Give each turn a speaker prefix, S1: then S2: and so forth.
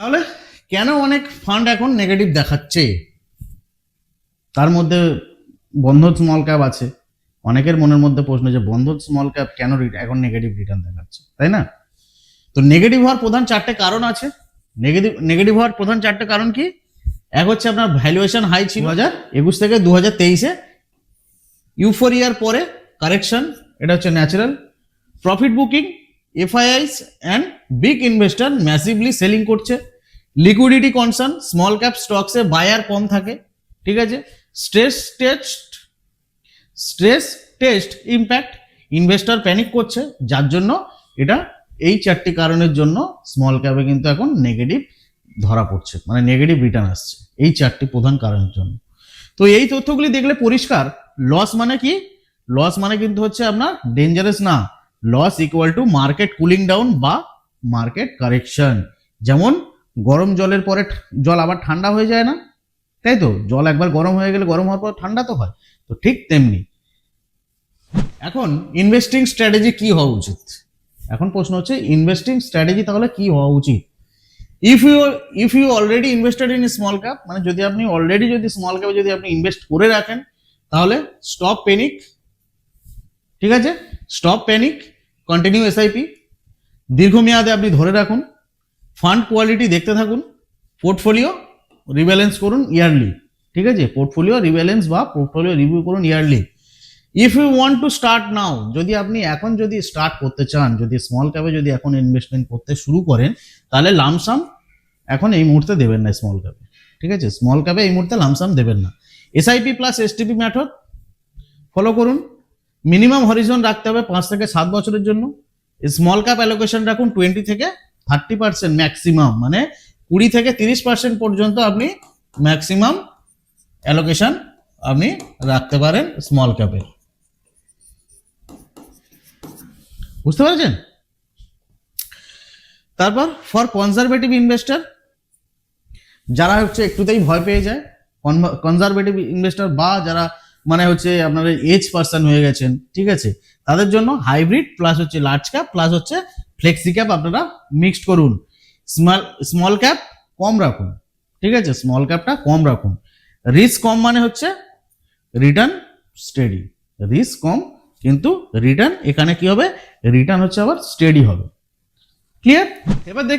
S1: তাহলে কেন অনেক ফান্ড এখন নেগেটিভ দেখাচ্ছে? তার মধ্যে বন্ধন স্মল ক্যাপ আছে। অনেকের মনের মধ্যে প্রশ্ন যে বন্ধন স্মল ক্যাপ কেন এখন নেগেটিভ রিটার্ন দেখাচ্ছে? তাই না? তো নেগেটিভ হওয়ার প্রধান চারটে কারণ আছে। নেগেটিভ নেগেটিভ হওয়ার প্রধান চারটে কারণ কি? এক হচ্ছে আপনার ভ্যালুয়েশন হাই ছিল। হাজার একুশ থেকে দু হাজার তেইশে। ইউফোরিয়ার পরে কারেকশন এটা হচ্ছে natural profit booking FIIs and big investor massively selling করছে। লিকুইডিটি কনসার্ন স্মল ক্যাপ স্টকসে বায়ার কম থাকে, ঠিক আছে? Stress test stress test impact investor panic করছে, যার জন্য এটা এই চারটি কারণের জন্য স্মল ক্যাপে কিন্তু এখন নেগেটিভ ধরা পড়ছে মানে নেগেটিভ রিটার্ন আসছে, এই চারটি প্রধান কারণের জন্য। তো এই তথ্যগুলি দেখলে পরিষ্কার লস মানে কি? লস মানে কিন্তু হচ্ছে আপনার ডেঞ্জারাস না loss equal to market cooling down বা মার্কেট কারেকশন যেমন গরম জলের পরে জল আবার ঠান্ডা হয়ে যায় না, তাই তো? জল একবার গরম হয়ে গেলে গরম হওয়ার পর ঠান্ডা তো হয়। তো ঠিক তেমনি। এখন ইনভেস্টিং স্ট্র্যাটেজি কি হওয়া উচিত? এখন প্রশ্ন হচ্ছে ইনভেস্টিং স্ট্র্যাটেজি তাহলে কি হওয়া উচিত? If you if you already invested in small cap মানে যদি আপনি অলরেডি যদি স্মল ক্যাপে যদি আপনি ইনভেস্ট করে রাখেন, তাহলে স্টপ প্যানিক ঠিক আছে? স্টপ প্যানিক কন্টিনিউ এসআইপি দীর্ঘমেয়াদে আপনি ধরে রাখুন ফান্ড কোয়ালিটি দেখতে থাকুন পোর্টফোলিও রিব্যালেন্স করুন ইয়ারলি ঠিক আছে? পোর্টফোলিও রিব্যালেন্স বা পোর্টফোলিও রিভিউ করুন yearly if you want to start now যদি আপনি এখন যদি স্টার্ট করতে চান, যদি স্মল ক্যাপে যদি এখন ইনভেস্টমেন্ট করতে শুরু করেন, তাহলে লামসাম এখন এই মুহূর্তে দেবেন না স্মল ক্যাপে ঠিক আছে? স্মল ক্যাপে এই মুহূর্তে লামসাম দেবেন না। SIP plus STP method follow করুন। মিনিমাম হরিজন রাখতে হবে পাঁচ থেকে সাত বছরের জন্য। স্মল ক্যাপ অ্যালোকেশন রাখুন টোয়েন্টি থেকে থার্টি পার্সেন্ট ম্যাক্সিমাম মানে কুড়ি থেকে তিরিশ পার্সেন্ট পর্যন্ত আপনি ম্যাক্সিমাম অ্যালোকেশন আপনি রাখতে পারেন স্মল ক্যাপে বুঝতে পারছেন? তারপর ফর কনজারভেটিভ ইনভেস্টর যারা হচ্ছে একটুতেই ভয় পেয়ে যায় কনজারভেটিভ ইনভেস্টর বা যারা মানে হচ্ছে আপনার এজ পার্সন হয়ে গেছেন, ঠিক আছে? তাদের জন্য হাইব্রিড প্লাস হচ্ছে লার্জ ক্যাপ প্লাস হচ্ছে ফ্লেক্সি ক্যাপ আপনারা মিক্সড করুন। স্মল স্মল ক্যাপ কম রাখুন, ঠিক আছে? স্মল ক্যাপটা কম রাখুন। রিস্ক কম মানে হচ্ছে রিটার্ন স্টেডি রিস্ক কম, কিন্তু রিটার্ন এখানে কি হবে? রিটার্ন হচ্ছে আবার স্টেডি হবে। ক্লিয়ার এবার দেখি